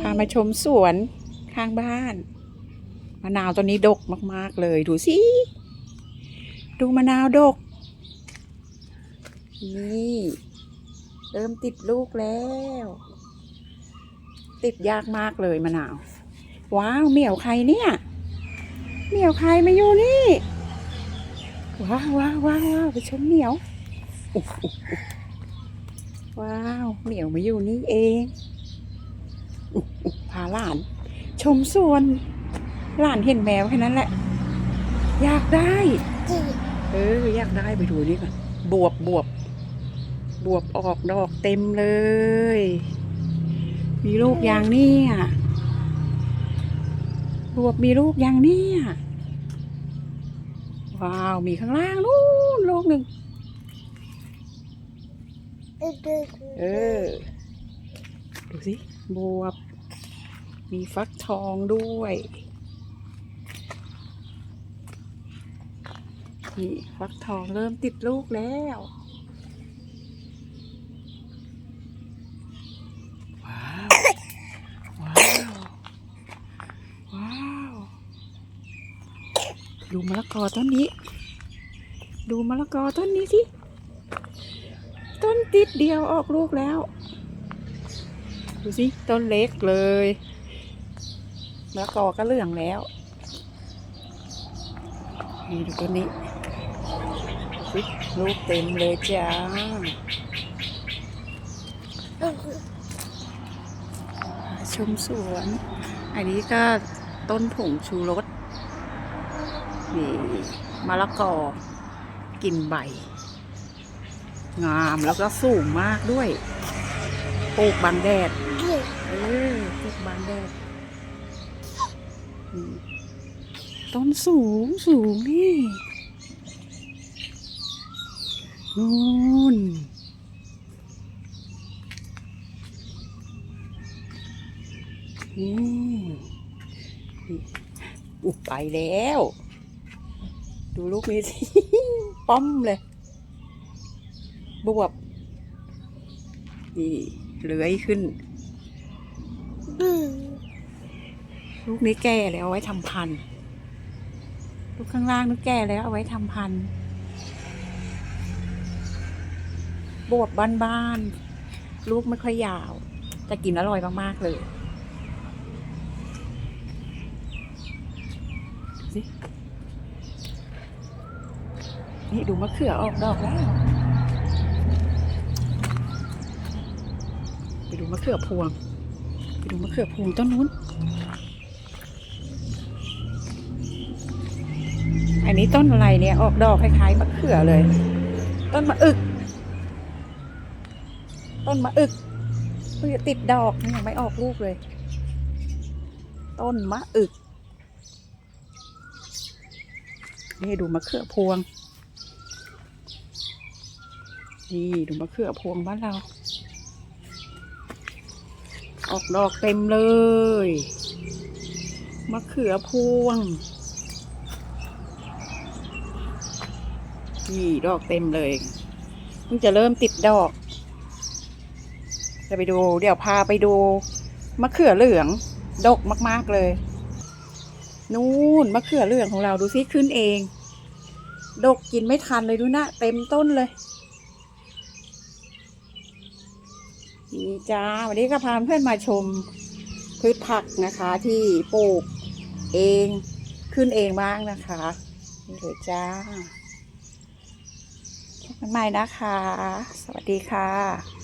พามาชมสวนข้างบ้าน มะนาวตัวนี้ดกมาก ๆ เลยดูสิ ดูมะนาวดก นี่ เริ่มติดลูกแล้ว ติดยากมากเลยมะนาว ว้าวเหมียวใครเนี่ยเหมียวใครมาอยู่นี่ ว้าวว้าวว้าวไปชมเหมียวว้าวเหมียวมาอยู่นี่เอง พาหลาน ชมสวน หลานเห็นแมวแค่นั้นแหละ อยากได้ เออ อยากได้ไปดูนี่ก่อนบวบบวบบวบออกดอกเต็มเลย มีลูกยางเนี่ยบวบมีลูกยางเนี่ยว้าว มีข้างล่างนู่นลูกหนึ่งเออ สิบวบ มีฟักทองด้วย นี่ฟักทองเริ่มติดลูกแล้ว ว้าว ว้าว ว้าว ดูมะละกอต้นนี้ ดูมะละกอต้นนี้สิ ต้นติดเดียวออกลูกแล้ว ดูสิต้นเล็กเลยมะละกอก็เหลืองแล้ว นี่ดูต้นนี้ดูสิลูกเต็มเลยจ้าชมสวน อันนี้ก็ต้นผงชูรสนี่มะละกอกินใบ งามแล้วก็สูงมากด้วยปลูกบังแดด บังแดดนี่ต้นสูงสูงนี่นู่นนี่อุยไปแล้ว ดูลูกนี้สิป้อมเลย บวบ นี่เลื้อยขึ้น ลูกนี้แก่แล้วเอาไว้ทำพันธุ์ลูกข้างล่างนี่แก่แล้วเอาไว้ทำพันธุ์บวบบ้านๆลูกไม่ค่อยยาว แต่กินอร่อยมากๆเลยสินี่ดูมะเขือออกดอกแล้ว ไปดูมะเขือพวง ไปดูมะเขือพวงต้นนู้น อันนี้ต้นอะไรเนี่ย ออกดอกคล้ายๆมะเขือเลย ต้นมะอึก ต้นมะอึกเพิ่งจะติดดอกนี่ยังไม่ออกลูกเลย ต้นมะอึก นี่ดูมะเขือพวง นี่ดูมะเขือพวงบ้านเรา ออกดอกเต็มเลย มะเขือพวง นี่ดอกเต็มเลยเพิ่งจะเริ่มติดดอก จะไปดู เดี๋ยวพาไปดู มะเขือเหลือง ดกมากๆเลย นู่นมะเขือเหลืองของเราดูซิขึ้นเอง ดกกินไม่ทันเลยดูนะ เต็มต้นเลย นี่จ้าวันนี้ก็พาเพื่อนมาชมพืชผักนะคะ ที่ปลูกเองขึ้นเองบ้างนะคะนี่เลยจ้าพบกันใหม่นะคะ สวัสดีค่ะ